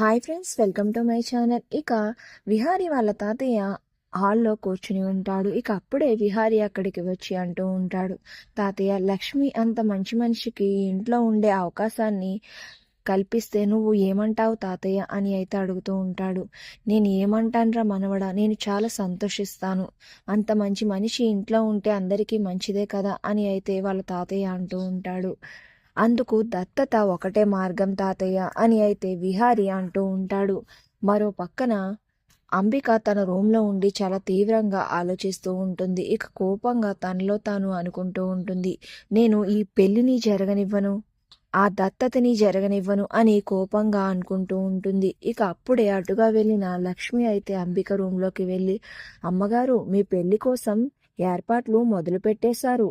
Hi friends welcome to my channel ఇక విహారి వాళ్ళ తాతయ్య హాల్లో కూర్చుని ఉంటాడు. ఇక అప్పుడే విహారి అక్కడికి వచ్చి అంటూ ఉంటాడు. తాతయ్య లక్ష్మి అంత మంచి మనిషికి ఇంట్లో ఉండే అవకాశాన్ని కల్పిస్తే నువ్వు ఏమంటావు తాతయ్య? అని అయితే అడుగుతూ ఉంటాడు. నేను ఏమంటానురా మనవడా? నేను చాలా సంతోషిస్తాను. అంత మంచి మనిషి ఇంట్లో ఉంటే అందరికీ మంచిదే కదా? అని అయితే వాళ్ళ తాతయ్య అంటూ ఉంటాడు. అందుకు దత్తత ఒకటే మార్గం తాతయ్య అని అయితే విహారి అంటూ ఉంటాడు. మరో పక్కన అంబిక తన రూమ్లో ఉండి చాలా తీవ్రంగా ఆలోచిస్తూ ఉంటుంది. ఇక కోపంగా తనలో తాను అనుకుంటూ ఉంటుంది. నేను ఈ పెళ్ళిని జరగనివ్వను ఆ దత్తతని జరగనివ్వను అని కోపంగా అనుకుంటూ ఉంటుంది. ఇక అప్పుడే అటుగా వెళ్ళిన లక్ష్మి అయితే అంబిక రూమ్లోకి వెళ్ళి అమ్మగారు మీ పెళ్ళి కోసం ఏర్పాట్లు మొదలు పెట్టేశారు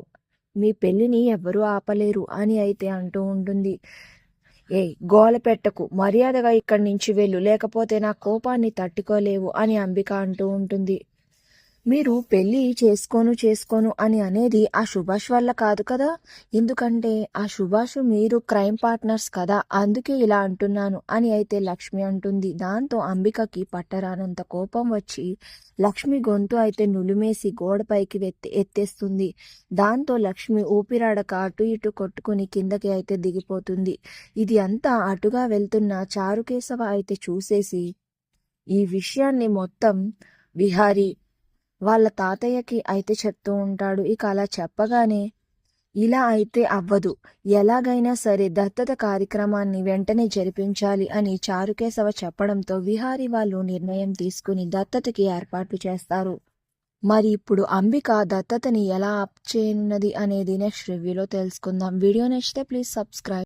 మీ పెళ్ళిని ఎవ్వరూ ఆపలేరు అని అయితే అంటూ ఉంటుంది. ఏ గోల పెట్టకు. మర్యాదగా ఇక్కడి నుంచి వెళ్ళు. లేకపోతే నా కోపాన్ని తట్టుకోలేవు అని అంబిక అంటూ ఉంటుంది. మీరు పెళ్ళి చేసుకోను చేసుకోను అని అనేది ఆ సుభాష్ వల్ల కాదు కదా. ఎందుకంటే ఆ సుభాష్ మీరు క్రైమ్ పార్ట్నర్స్ కదా. అందుకే ఇలా అంటున్నాను అని అయితే లక్ష్మి అంటుంది. దాంతో అంబికకి పట్టరానంత కోపం వచ్చి లక్ష్మి గొంతు అయితే నులిమేసి గోడపైకి వెత్తి ఎత్తేస్తుంది. దాంతో లక్ష్మి ఊపిరాడక అటు ఇటు కొట్టుకుని కిందకి అయితే దిగిపోతుంది. ఇది అంతా అటుగా వెళ్తున్న చారుకేశవ అయితే చూసేసి ఈ విషయాన్ని మొత్తం విహారీ వాళ్ళ తాతయ్యకి అయితే చెప్తూ ఉంటాడు. ఇక అలా చెప్పగానే ఇలా అయితే అవ్వదు. ఎలాగైనా సరే దత్తత కార్యక్రమాన్ని వెంటనే జరిపించాలి అని చారుకేశవ చెప్పడంతో విహారి వాళ్ళు నిర్ణయం తీసుకుని దత్తతకి ఏర్పాట్లు చేస్తారు. మరి ఇప్పుడు అంబిక దత్తతని ఎలా అప్ చేయనున్నది అనేది నెక్స్ట్ రివ్యూలో తెలుసుకుందాం. వీడియో నచ్చితే ప్లీజ్ సబ్స్క్రైబ్